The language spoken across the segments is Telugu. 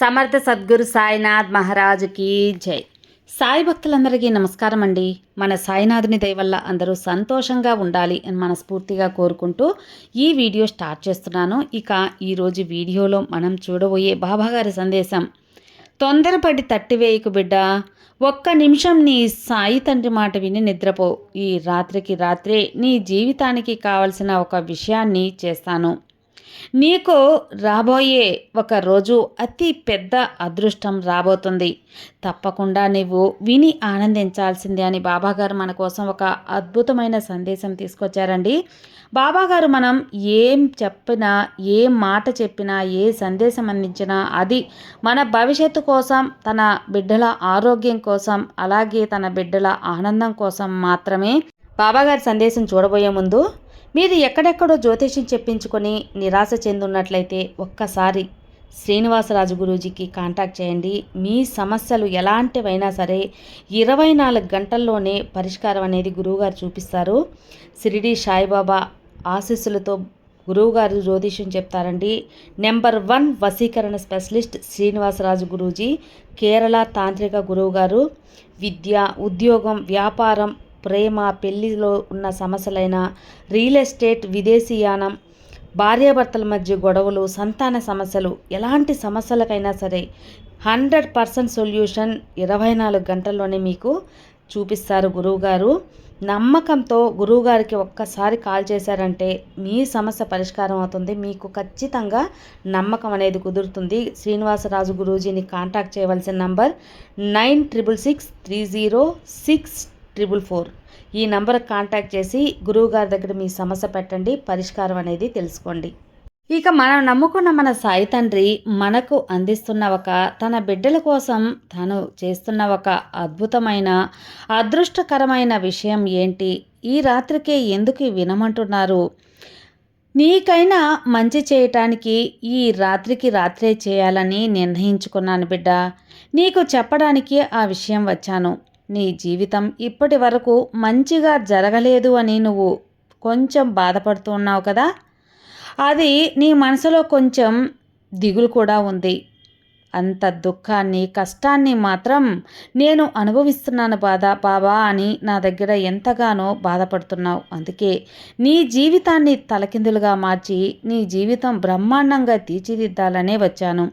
సమర్థ సద్గురు సాయినాథ్ మహారాజుకి జై. సాయి భక్తులందరికీ నమస్కారం అండి. మన సాయినాథుని దయ వల్ల అందరూ సంతోషంగా ఉండాలి అని మనస్ఫూర్తిగా కోరుకుంటూ ఈ వీడియో స్టార్ట్ చేస్తున్నాను. ఇక ఈరోజు వీడియోలో మనం చూడబోయే బాబాగారి సందేశం. తొందరపడి తట్టివేయకు బిడ్డ ఒక్క నిమిషం నీ సాయి తండ్రి మాట విని నిద్రపో. ఈ రాత్రికి రాత్రే నీ జీవితానికి కావలసిన ఒక విషయాన్ని చేస్తాను. నీకు రాబోయే ఒక రోజు అతి పెద్ద అదృష్టం రాబోతుంది. తప్పకుండా నువ్వు విని ఆనందించాల్సిందే అని బాబాగారు మన కోసం ఒక అద్భుతమైన సందేశం తీసుకొచ్చారండి. బాబాగారు మనం ఏం చెప్పినా ఏ మాట చెప్పినా ఏ సందేశం అందించినా అది మన భవిష్యత్తు కోసం తన బిడ్డల ఆరోగ్యం కోసం అలాగే తన బిడ్డల ఆనందం కోసం మాత్రమే బాబాగారి సందేశం చూడబోయే ముందు మీరు ఎక్కడెక్కడో జ్యోతిష్యం చెప్పించుకొని నిరాశ చెందున్నట్లయితే ఒక్కసారి శ్రీనివాసరాజు గురూజీకి కాంటాక్ట్ చేయండి. మీ సమస్యలు ఎలాంటివైనా సరే ఇరవై నాలుగు గంటల్లోనే పరిష్కారం అనేది గురువుగారు చూపిస్తారు. షిరిడి సాయిబాబా ఆశీస్సులతో గురువుగారు జ్యోతిష్యం చెప్తారండి. నెంబర్ వన్ వసీకరణ స్పెషలిస్ట్ శ్రీనివాసరాజు గురూజీ కేరళ తాంత్రిక గురువుగారు. విద్య ఉద్యోగం వ్యాపారం ప్రేమ పెళ్ళిలో ఉన్న సమస్యలైన రియల్ ఎస్టేట్ విదేశీయానం భార్యాభర్తల మధ్య గొడవలు సంతాన సమస్యలు ఎలాంటి సమస్యలకైనా సరే హండ్రెడ్ పర్సెంట్ సొల్యూషన్ ఇరవై నాలుగు గంటల్లోనే మీకు చూపిస్తారు గురువుగారు. నమ్మకంతో గురువుగారికి ఒక్కసారి కాల్ చేశారంటే మీ సమస్య పరిష్కారం అవుతుంది. మీకు ఖచ్చితంగా నమ్మకం అనేది కుదురుతుంది. శ్రీనివాసరాజు గురూజీని కాంటాక్ట్ చేయవలసిన number nine triple six three zero six triple four ఈ నంబర్ కాంటాక్ట్ చేసి గురువుగారి దగ్గర మీ సమస్య పెట్టండి పరిష్కారం అనేది తెలుసుకోండి. ఇక మనం నమ్ముకున్న మన సాయి తండ్రి మనకు అందిస్తున్న ఒక తన బిడ్డల కోసం తను చేస్తున్న ఒక అద్భుతమైన అదృష్టకరమైన విషయం ఏంటి? ఈ రాత్రికే ఎందుకు వినమంటున్నారు? నీకైనా మంచి చేయటానికి ఈ రాత్రికి రాత్రే చేయాలని నిర్ణయించుకున్నాను బిడ్డ. నీకు చెప్పడానికి ఆ విషయం వచ్చాను. నీ జీవితం ఇప్పటి వరకు మంచిగా జరగలేదు అని నువ్వు కొంచెం బాధపడుతూ ఉన్నావు కదా? అది నీ మనసులో కొంచెం దిగులు కూడా ఉంది. అంత దుఃఖాన్ని కష్టాన్ని మాత్రం నేను అనుభవిస్తున్నాను బాధ బాబా అని నా దగ్గర ఎంతగానో బాధపడుతున్నావు. అందుకే నీ జీవితాన్ని తలకిందులుగా మార్చి నీ జీవితం బ్రహ్మాండంగా తీర్చిదిద్దాలనే వచ్చాను.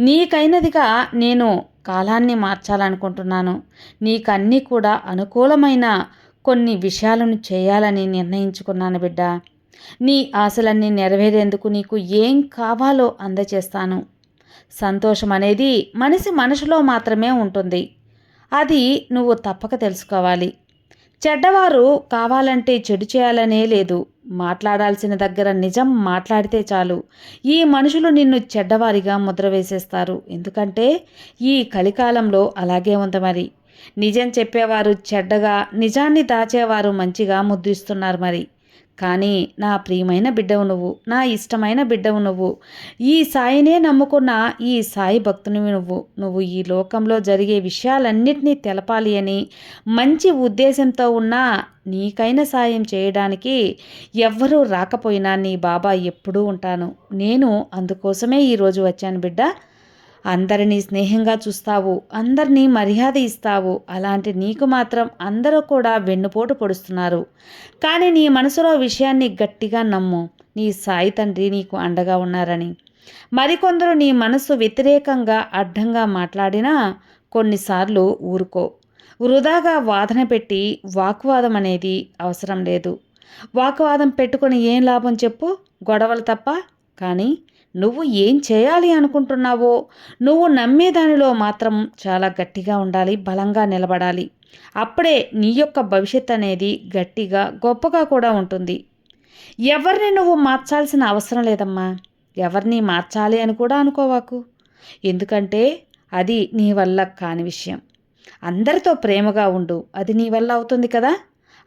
నీకైనదిగా నేను కాలాన్ని మార్చాలనుకుంటున్నాను. నీకన్నీ కూడా అనుకూలమైన కొన్ని విషయాలను చేయాలని నిర్ణయించుకున్నాను బిడ్డ. నీ ఆశలన్నీ నెరవేరేందుకు నీకు ఏం కావాలో అందచేస్తాను. సంతోషం అనేది మనిషి మనసులో మాత్రమే ఉంటుంది. అది నువ్వు తప్పక తెలుసుకోవాలి. చెడ్డవారు కావాలంటే చెడు చేయాలనే లేదు. మాట్లాడాల్సిన దగ్గర నిజం మాట్లాడితే చాలు. ఈ మనుషులు నిన్ను చెడ్డవారిగా ముద్ర వేసేస్తారు ఎందుకంటే ఈ కలికాలంలో అలాగే ఉంది మరి. నిజం చెప్పేవారు చెడ్డగా నిజాన్ని దాచేవారు మంచిగా ముద్రిస్తున్నారు మరి. కానీ నా ప్రియమైన బిడ్డవు నువ్వు నా ఇష్టమైన బిడ్డవు నువ్వు. ఈ సాయినే నమ్ముకున్న ఈ సాయి భక్తునివి నువ్వు. నువ్వు ఈ లోకంలో జరిగే విషయాలన్నిటినీ తెలపాలి అని మంచి ఉద్దేశంతో ఉన్న నీకైన సాయం చేయడానికి ఎవ్వరూ రాకపోయినా నీ బాబా ఎప్పుడూ ఉంటాను. నేను అందుకోసమే ఈరోజు వచ్చాను బిడ్డ. అందరినీ స్నేహంగా చూస్తావు అందరినీ మర్యాద ఇస్తావు. అలాంటి నీకు మాత్రం అందరూ కూడా వెన్నుపోటు పొడుస్తున్నారు. కానీ నీ మనసులో విషయాన్ని గట్టిగా నమ్ము. నీ సాయి తండ్రి నీకు అండగా ఉన్నారని. మరికొందరు నీ మనసు వ్యతిరేకంగా అడ్డంగా మాట్లాడినా కొన్నిసార్లు ఊరుకో. వృధాగా వాదన పెట్టి వాగ్వాదం అనేది అవసరం లేదు. వాగ్వాదం పెట్టుకుని ఏం లాభం చెప్పు? గొడవలు తప్ప. కానీ నువ్వు ఏం చేయాలి అనుకుంటున్నావో? నువ్వు నమ్మేదానిలో మాత్రం చాలా గట్టిగా ఉండాలి బలంగా నిలబడాలి. అప్పుడే నీ యొక్క భవిష్యత్ అనేది గట్టిగా గొప్పగా కూడా ఉంటుంది. ఎవరిని నువ్వు మార్చాల్సిన అవసరం లేదమ్మా. ఎవరిని మార్చాలి అని కూడా అనుకోవాకు. ఎందుకంటే అది నీ వల్ల కాని విషయం. అందరితో ప్రేమగా ఉండు. అది నీ వల్ల అవుతుంది కదా?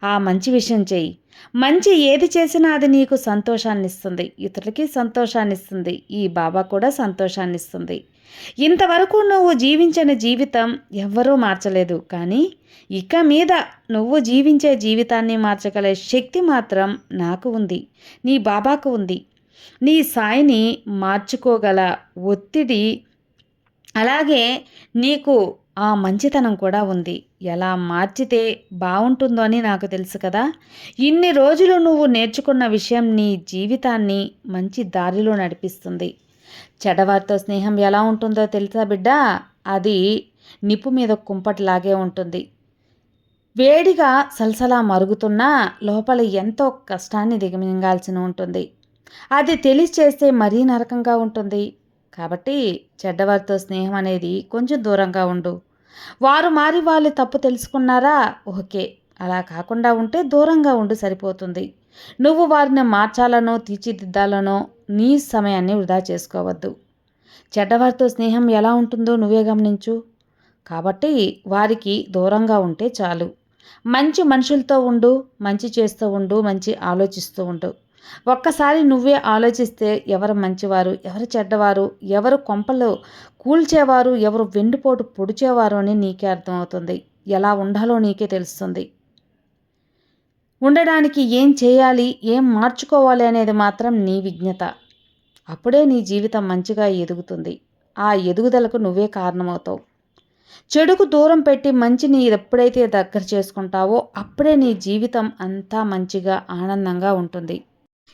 ఆ మంచి విషయం చెయ్యి. మంచి ఏది చేసినా అది నీకు సంతోషాన్ని ఇస్తుంది ఇతరులకి సంతోషాన్ని ఇస్తుంది ఈ బాబా కూడా సంతోషాన్ని ఇస్తుంది ఇంతవరకు నువ్వు జీవించిన జీవితం ఎవ్వరూ మార్చలేదు. కానీ ఇక మీద నువ్వు జీవించే జీవితాన్ని మార్చగల శక్తి మాత్రం నాకు ఉంది. నీ బాబాకు ఉంది. నీ సాయిని మార్చుకోగల ఒత్తిడి అలాగే నీకు ఆ మంచితనం కూడా ఉంది. ఎలా మార్చితే బాగుంటుందో అని నాకు తెలుసు కదా. ఇన్ని రోజులు నువ్వు నేర్చుకున్న విషయం నీ జీవితాన్ని మంచి దారిలో నడిపిస్తుంది. చెడవారితో స్నేహం ఎలా ఉంటుందో తెలుసా బిడ్డ? అది నిప్పు మీద కుంపటిలాగే ఉంటుంది. వేడిగా సలసలా మరుగుతున్నా లోపల ఎంతో కష్టాన్ని దిగమింగాల్సి ఉంటుంది. అది తెలిసి చేస్తే మరీ నరకంగా ఉంటుంది. కాబట్టి చెడ్డవారితో స్నేహం అనేది కొంచెం దూరంగా ఉండు. వారు మారి వాళ్ళు తప్పు తెలుసుకున్నారా? ఓకే. అలా కాకుండా ఉంటే దూరంగా ఉండి సరిపోతుంది. నువ్వు వారిని మార్చాలనో తీర్చిదిద్దాలనో నీ సమయాన్ని వృధా చేసుకోవద్దు. చెడ్డవారితో స్నేహం ఎలా ఉంటుందో నువ్వే గమనించు. కాబట్టి వారికి దూరంగా ఉంటే చాలు. మంచి మనుషులతో ఉండు మంచి చేస్తూ ఉండు మంచి ఆలోచిస్తూ ఉండు. ఒక్కసారి నువ్వే ఆలోచిస్తే ఎవరు మంచివారు ఎవరు చెడ్డవారు ఎవరు కొంపలు కూల్చేవారు ఎవరు వెండిపోటు పొడిచేవారు అని నీకే అర్థమవుతుంది. ఎలా ఉండాలో నీకే తెలుస్తుంది. ఉండడానికి ఏం చేయాలి ఏం మార్చుకోవాలి అనేది మాత్రం నీ విజ్ఞత. అప్పుడే నీ జీవితం మంచిగా ఎదుగుతుంది. ఆ ఎదుగుదలకు నువ్వే కారణమవుతావు. చెడుకు దూరం పెట్టి మంచిని ఎప్పుడైతే దగ్గర చేసుకుంటావో అప్పుడే నీ జీవితం అంతా మంచిగా ఆనందంగా ఉంటుంది.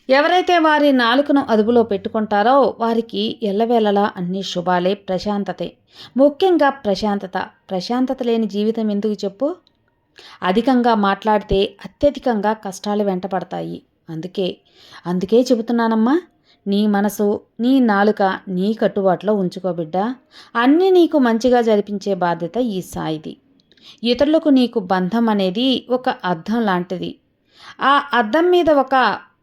ఎవరైతే వారి నాలుకను అదుపులో పెట్టుకుంటారో వారికి ఎల్లవేళలా అన్ని శుభాలే ప్రశాంతతే. ముఖ్యంగా ప్రశాంతత. ప్రశాంతత లేని జీవితం ఎందుకు చెప్పు? అధికంగా మాట్లాడితే అత్యధికంగా కష్టాలు వెంటపడతాయి. అందుకే అందుకే చెబుతున్నానమ్మా నీ మనసు నీ నాలుక నీ కట్టుబాటులో ఉంచుకోబిడ్డా అన్నీ నీకు మంచిగా జరిపించే బాధ్యత ఈ సాయిది. ఇతరులకు నీకు బంధం అనేది ఒక అర్థం లాంటిది. ఆ అద్దం మీద ఒక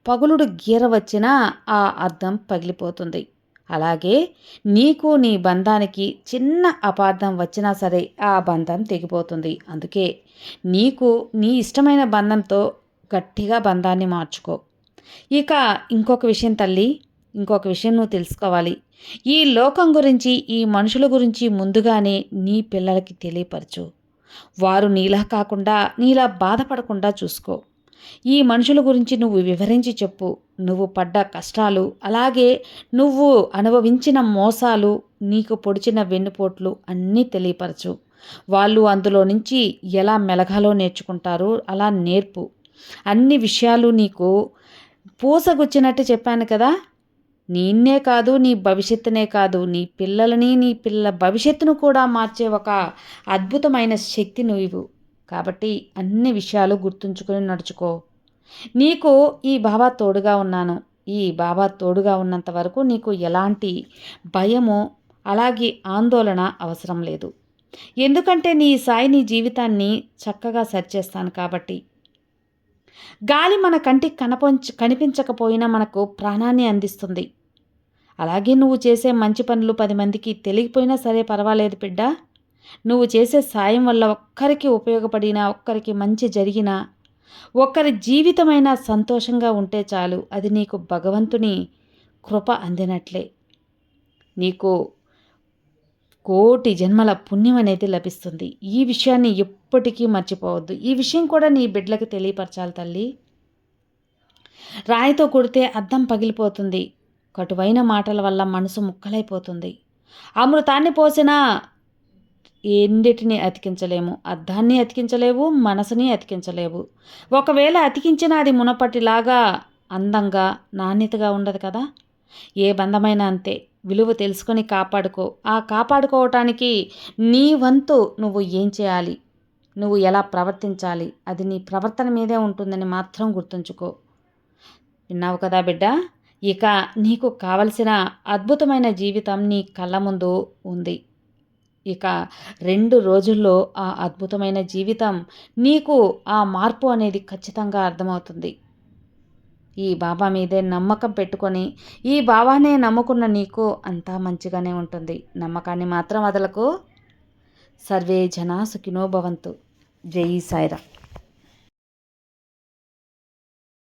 పగులుడు గీర వచ్చినా ఆ అద్దం పగిలిపోతుంది. అలాగే నీకు నీ బంధానికి చిన్న అపార్థం వచ్చినా సరే ఆ బంధం తెగిపోతుంది. అందుకే నీకు నీ ఇష్టమైన బంధంతో గట్టిగా బంధాన్ని మార్చుకో. ఇక ఇంకొక విషయం తల్లి ఇంకొక విషయం నువ్వు తెలుసుకోవాలి. ఈ లోకం గురించి ఈ మనుషుల గురించి ముందుగానే నీ పిల్లలకి తెలియపరచు. వారు నీలా కాకుండా నీలా బాధపడకుండా చూసుకో. ఈ మనుషుల గురించి నువ్వు వివరించి చెప్పు. నువ్వు పడ్డ కష్టాలు అలాగే నువ్వు అనుభవించిన మోసాలు నీకు పొడిచిన వెన్నుపోట్లు అన్నీ తెలియపరచు. వాళ్ళు అందులో నుంచి ఎలా మెలగాలో నేర్చుకుంటారు అలా నేర్పు. అన్ని విషయాలు నీకు పూసగుచ్చినట్టు చెప్పాను కదా. నిన్నే కాదు నీ భవిష్యత్తునే కాదు. నీ పిల్లలని నీ పిల్ల భవిష్యత్తును కూడా మార్చే ఒక అద్భుతమైన శక్తి నువ్వు కాబట్టి అన్ని విషయాలు గుర్తుంచుకొని నడుచుకో. నీకు ఈ బాబా తోడుగా ఉన్నాను. ఈ బాబా తోడుగా ఉన్నంత వరకు నీకు ఎలాంటి భయము అలాగే ఆందోళన అవసరం లేదు. ఎందుకంటే నీ సాయి నీ జీవితాన్ని చక్కగా సరిచేస్తాను కాబట్టి. గాలి మన కంటికి కనపంచ కనిపించకపోయినా మనకు ప్రాణాన్ని అందిస్తుంది. అలాగే నువ్వు చేసే మంచి పనులు పది మందికి తెలియకపోయినా సరే పర్వాలేదు బిడ్డ. నువ్వు చేసే సాయం వల్ల ఒక్కరికి ఉపయోగపడినా ఒక్కరికి మంచి జరిగినా ఒక్కరి జీవితమైనా సంతోషంగా ఉంటే చాలు. అది నీకు భగవంతుని కృప అందినట్లే. నీకు కోటి జన్మల పుణ్యం అనేది లభిస్తుంది. ఈ విషయాన్ని ఎప్పటికీ మర్చిపోవద్దు. ఈ విషయం కూడా నీ బిడ్డలకు తెలియపరచాలి తల్లి. రాయితో కొడితే అద్దం పగిలిపోతుంది. కటువైన మాటల వల్ల మనసు ముక్కలైపోతుంది. అమృతాన్ని పోసినా ఎన్నిటిని అతికించలేము? అర్థాన్ని అతికించలేవు మనసుని అతికించలేవు. ఒకవేళ అతికించిన అది మునపటిలాగా అందంగా నాణ్యతగా ఉండదు కదా? ఏ బంధమైనా అంతే. విలువ తెలుసుకొని కాపాడుకో. ఆ కాపాడుకోవటానికి నీ వంతు నువ్వు ఏం చేయాలి? నువ్వు ఎలా ప్రవర్తించాలి? అది నీ ప్రవర్తన మీదే ఉంటుందని మాత్రం గుర్తుంచుకో. విన్నావు కదా బిడ్డ? ఇక నీకు కావలసిన అద్భుతమైన జీవితం నీ కళ్ళ ముందు ఉంది. ఇక రెండు రోజుల్లో ఆ అద్భుతమైన జీవితం నీకు ఆ మార్పు అనేది ఖచ్చితంగా అర్థమవుతుంది. ఈ బాబా మీదే నమ్మకం పెట్టుకొని ఈ బాబానే నమ్ముకున్న నీకు అంతా మంచిగానే ఉంటుంది. నమ్మకాన్ని మాత్రం వదలకు. సర్వే జనా సుఖినో భవంతు. జై సాయిరా